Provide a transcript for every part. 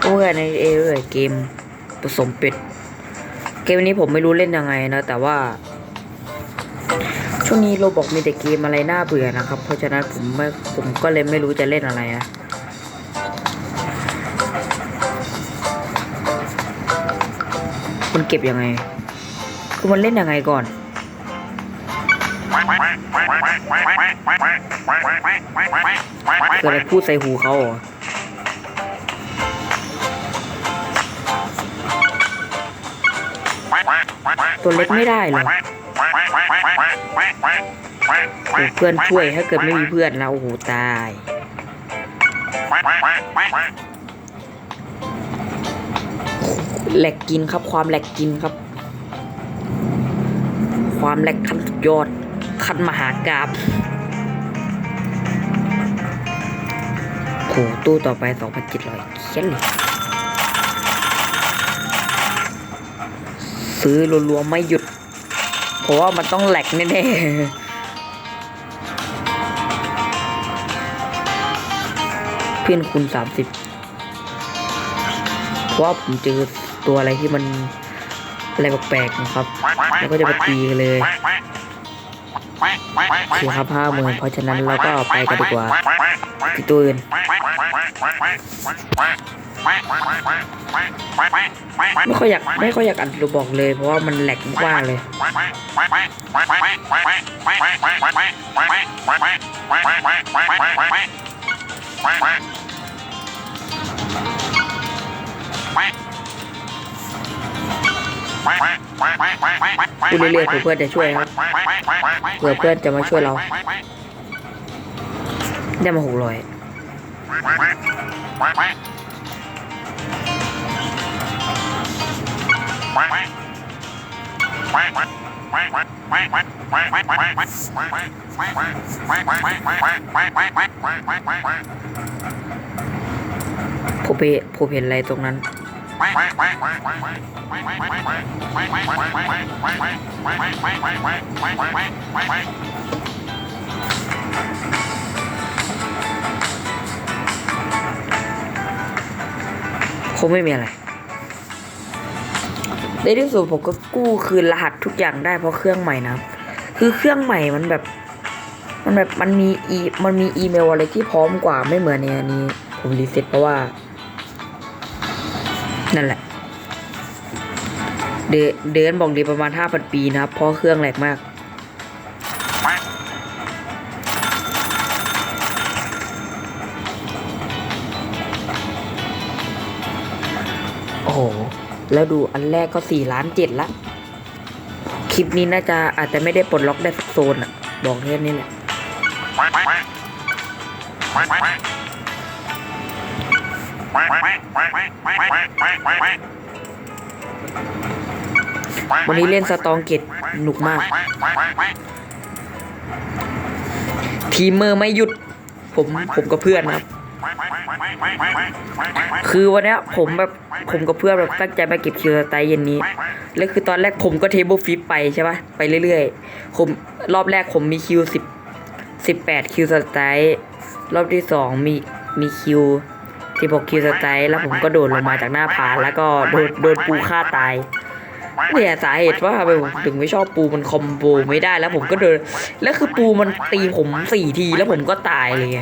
เพื่อนในเอเอเกมผสมเป็ด เกมนี้ผมไม่รู้เล่นยังไงนะ แต่ว่า ช่วงนี้โรบอกมีแต่เกมอะไรน่าเบื่อนะครับ เพราะฉะนั้นผมไม่ผมก็เลยไม่รู้จะเล่นอะไรนะมันเก็บยังไง คือมันเล่นยังไงก่อนเกิดอะไรพูดใส่หูเขาเหรอ ตัวเล็กไม่ได้หรอโอ้เพื่อนช่วยถ้าเกิดไม่มีเพื่อนนะโอ้โหตายแหลกกินครับความแหลกกินครับ ความแหลกขั้นสุดยอดขั้นมหากราบโหตู้ต่อไปสองพันเจ็ดร้อยเขียนเลย ซื้อรัวๆไม่หยุด เพราะว่ามันต้องแหลกแน่ๆเพื่อนคุณสามสิบเพราะว่าผมเจอตัวอะไรที่มันอะไรแปลกๆนะครับ แล้วก็จะมาตีกันเลยโอเคครับห้าหมื่นเพราะฉะนั้นเราก็ไปกันดีกว่าที่ตัวอื่น ไม่ค่อยอยากไม่ค่อยอยากอัดรูบอกเลย เพราะว่ามันแหลกมากๆเลยพูดเรื่อยๆเผื่อเพื่อนจะช่วยครับเผื่อเพื่อนจะมาช่วยเรา ได้มาหกร้อย ผมไปผมเห็นอะไรตรงนั้น คงไม่มีอะไร ในที่สุดผมก็กู้คืนรหัสทุกอย่างได้เพราะเครื่องใหม่นะครับคือเครื่องใหม่มันแบบ มันแบบมันมีอีมันมีอีเมลอะไรที่พร้อมกว่าไม่เหมือนในอันนี้ ผมรีเซ็ตเพราะว่า นั่นแหละ เดเดินบอกดีประมาณห้าพันปีนะครับเพราะเครื่องแหลกมาก แล้วดูอันแรกก็สี่ล้านเจ็ดละ คลิปนี้น่าจะอาจจะไม่ได้ปลดล็อกได้สักโซนอะบอกแค่นี้แหละวันนี้เล่นสตองเกตหนุกมาก ทีมเมอร์ไม่หยุด ผมผมกับเพื่อนครับ คือวันนี้ผมแบบผมกับเพื่อนแบบตั้งใจมาเก็บคิวสไตล์เย็นนี้ แล้วคือตอนแรกผมก็เทเบิลฟิปไปใช่ปะไปเรื่อยๆ ผมรอบแรกผมมีคิวสิบสิบแปดคิวสไตล์รอบที่สองมีมีคิวที่บอกคิวสไตล์แล้วผมก็โดดลงมาจากหน้าผาแล้วก็โดนโดนปูฆ่าตาย เนี่ยสาเหตุว่าผมถึงไม่ชอบปูมันคอมโบไม่ได้แล้วผมก็เดิน แล้วคือปูมันตีผมสี่ทีแล้วผมก็ตายเลยไง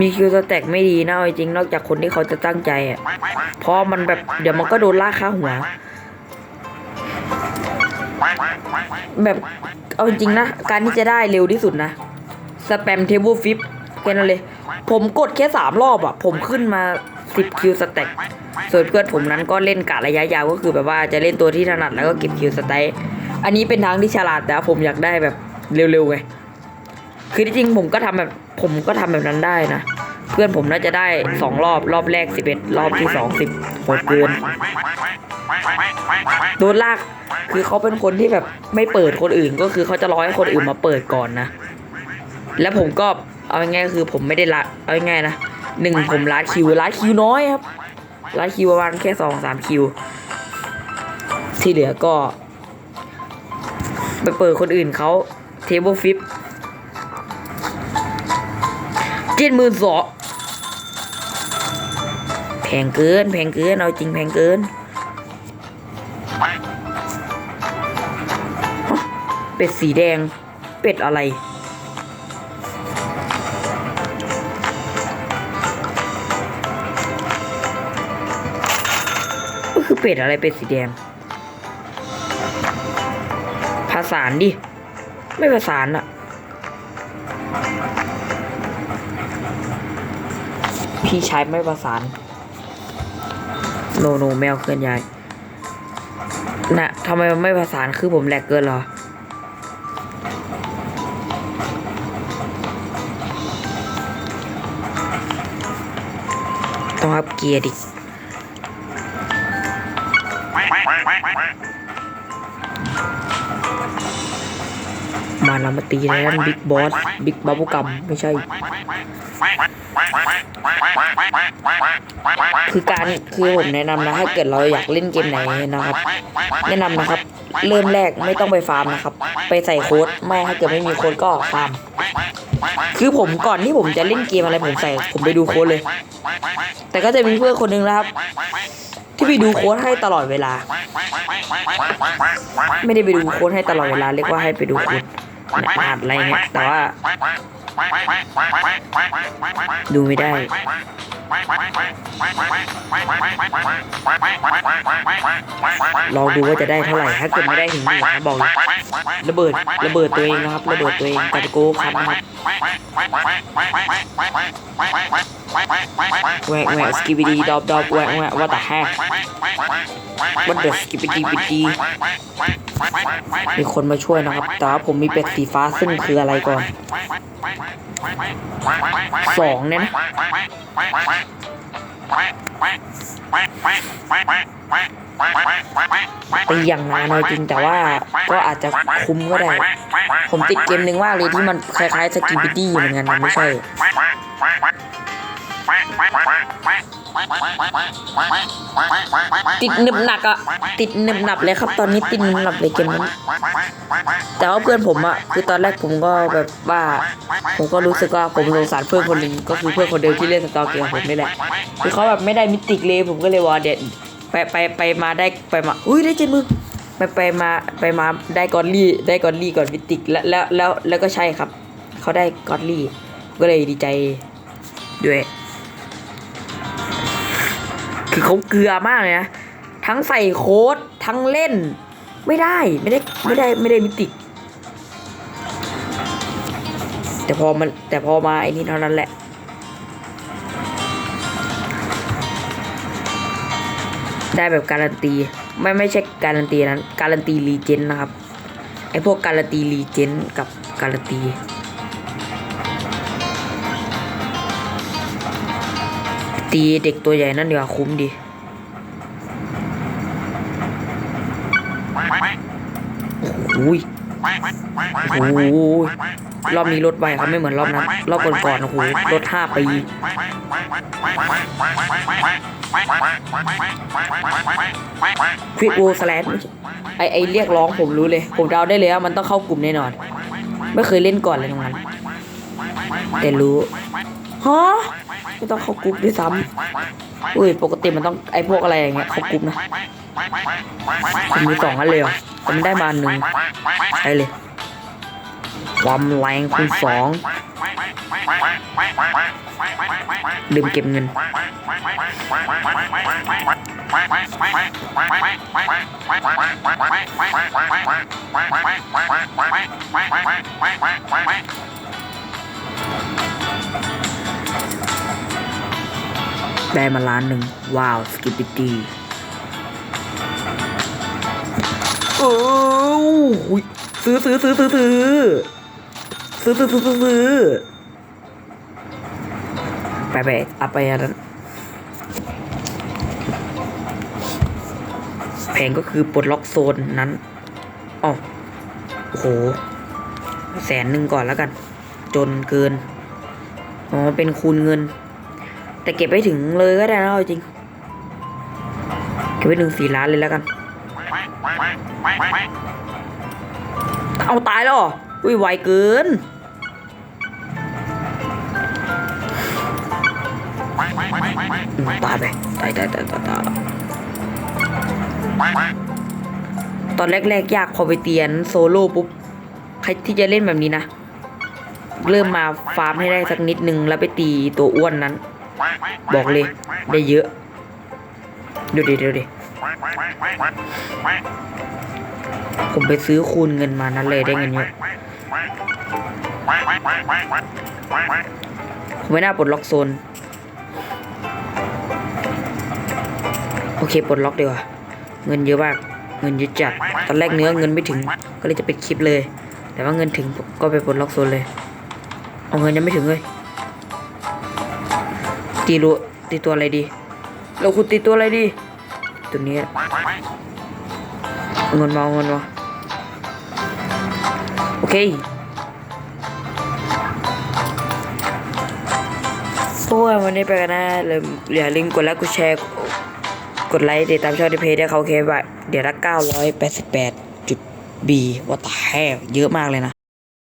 มีคิวสแต็กไม่ดีนะเอาจริงนอกจากคนที่เขาจะตั้งใจอะเพราะมันแบบเดี๋ยวมันก็โดนลากข้าหัว แบบเอาจริงนะ การที่จะได้เร็วที่สุดนะ สแปมเทเบิลฟิปแค่นั้นเลย ผมกดแค่สามรอบอะ ผมขึ้นมา สิบคิวสแต็กส่วนเพื่อนผมนั้นก็เล่นกะระยะยาวก็คือแบบว่าจะเล่นตัวที่ถนัดแล้วก็เก็บคิวสแต็กอันนี้เป็นทางที่ฉลาดแต่ผมอยากได้แบบเร็วๆไงคือที่จริงผมก็ทำแบบผมก็ทำแบบนั้นได้นะ เพื่อนผมน่าจะได้สองรอบรอบแรกสิบเอ็ดรอบที่สองสิบโหดเกินโดนลากคือเขาเป็นคนที่แบบไม่เปิดคนอื่นก็คือเขาจะรอให้คนอื่นมาเปิดก่อนนะ แล้วผมก็เอาง่ายๆคือผมไม่ได้ละเอาง่ายๆนะ หนึ่งผมลัดคิวลัดคิวน้อยครับลัดคิวประมาณแค่สองสามคิว ที่เหลือก็ ไปเปิดคนอื่นเขาเทเบิลฟิปเจ็ดหมื่นสองแพงเกิน แพงเกิน เอาจริงแพงเกินเป็ดสีแดง เป็ดอะไร ก็คือเป็ดอะไรเป็ดสีแดงผสานดิ ไม่ผสานอะพี่ใชายไม่ประสาน โนโนแมวเคลื่อนย้ายน่ะทำไมมันไม่ประสานคือผมแหลกเกินเหรอ ต้องอัพเกียร์ดิ เรามาตีแล้วบิ๊กบอสบิ๊กบับบุกัมไม่ใช่ คือการคือผมแนะนำนะถ้าเกิดเราอยากเล่นเกมไหนนะครับ แนะนำนะครับ เริ่มแรกไม่ต้องไปฟาร์มนะครับ ไปใส่โค้ดไม่ถ้าเกิดไม่มีโค้ดก็ฟาร์มคือผมก่อนที่ผมจะเล่นเกมอะไรผมใส่ผมไปดูโค้ดเลย แต่ก็จะมีเพื่อนคนนึงนะครับ ที่ไปดูโค้ดให้ตลอดเวลา ไม่ได้ไปดูโค้ดให้ตลอดเวลาเรียกว่าให้ไปดูโค้ด อ่านอะไรเงี้ยแต่ว่า ดูไม่ได้ ลองดูว่าจะได้เท่าไหร่ถ้าเกิดไม่ได้ถึงหมื่นนะบอกเลยระเบิดระเบิดตัวเองนะครับระเบิดตัวเองกาตโกคัดนะครับแหวกแหวกสกิบดีดอบดอบแหวกแหวกว่าแต่แฮวัดเดอสกิบดีบิดีมีคนมาช่วยนะครับแต่ว่าผมมีเป็ดสีฟ้าซึ่งคืออะไรก่อน สองเนี่ยนะตีอย่างนานเลยจริงแต่ว่าก็อาจจะคุ้มก็ได้ ผมติดเกมหนึ่งมาเลยที่มันคล้ายๆสกิบิดี้เหมือนกันนะไม่ใช่ ติดหนึบหนักอะติดหนึบหนับเลยครับ ตอนนี้ติดหนึบหนับเลยเกมนั้นแต่ว่าเพื่อนผมอะคือตอนแรกผมก็แบบว่า ผมก็รู้สึกว่าผมสงสารเพื่อนคนหนึ่งก็คือเพื่อนคนเดิมที่เล่นสตอร์เกมกับผมนี่แหละคือเขาแบบไม่ได้มิติกเลยผมก็เลยว่าเด็ดไปไปไปมาได้ไปมาอุ้ยได้เจนมือไปไปมาไปมาได้กอดลี่ได้กอดลี่ก่อนมิติกแล้วแล้วแล้วแล้วก็ใช่ครับ เขาได้กอดลี่ก็เลยดีใจด้วย คือเขาเกลือมากเลยนะทั้งใส่โค้ดทั้งเล่น ไม่ได้ไม่ได้ไม่ได้ไม่ได้มิติแต่พอมันแต่พอมาไอ้นี่เท่านั้นแหละได้แบบการันตีไม่ไม่ใช่การันตีนั้นการันตีรีเจนนะครับไอพวกการันตีรีเจนกับการันตี ตีเด็กตัวใหญ่นั่นเดีกว่าคุ้มดีโอ้ยโอ้โหรอบนี้ลดไวครับไม่เหมือนรอบนั้นรอบก่อนๆโอ้โหลดห้าปีควิกโวสแลนไอไอเรียกร้องผมรู้เลย ผมเดาได้เลยว่ามันต้องเข้ากลุ่มแน่นอน ไม่เคยเล่นก่อนเลยตรงนั้นแต่รู้ฮะ ไม่ต้องเข้ากลุ่มด้วยซ้ำอุ้ยปกติมันต้องไอพวกอะไรอย่างเงี้ยเข้ากลุ่มนะผมมีสองอันเลยเหรอผมได้มาหนึ่งใช่เลยความแรงคูณสองลืมเก็บเงิน ได้มาล้านหนึ่งว้าวสกิปปิตี้โอ้ซื้อซื้อซื้อซื้อซื้อซื้อซื้อซื้อซื้อซื้อไปไปเอาไปอันนั้นแพงก็คือปลดล็อกโซนนั้นอ๋อโอ้โห แสนหนึ่งก่อนแล้วกัน จนเกิน อ๋อ เป็นคูณเงิน แต่เก็บไปถึงเลยก็ได้นะเอาจริง เก็บไปถึงสี่ล้านเลยแล้วกัน เอาตายแล้วอุ้ยไวเกินตายไปตายตายตายตายตายตอนแรกๆ ยากพอไปเตียนโซโล่ปุ๊บ ใครที่จะเล่นแบบนี้นะ เริ่มมาฟาร์มให้ได้สักนิดนึงแล้วไปตีตัวอ้วนนั้น บอกเลยได้เยอะ ดูดิดูดิผมไปซื้อคูณเงินมานั้นเลยได้เงินเยอะผมไม่น่าปลดล็อกโซน โอเคปลดล็อกดีกว่า เงินเยอะมาก เงินเยอะจัด ตอนแรกเนื้อเงินไม่ถึง ก็เลยจะไปคลิปเลย แต่ว่าเงินถึงก็ไปปลดล็อกโซนเลย เอาเงินยังไม่ถึงเลย ตีรู้ตีตัวอะไรดี เราคุณตีตัวอะไรดี ตัวนี้เงินมาเอาเงินมาโอเคพวกวันนี้ไปกันนะเลยอย่าลืมกดไลค์กดแชร์ กดไลค์ติดตามช่องที่เพจได้เขาเคว่าเดี๋ยวละ988จุด B ว่าแต่แห่เยอะมากเลยนะ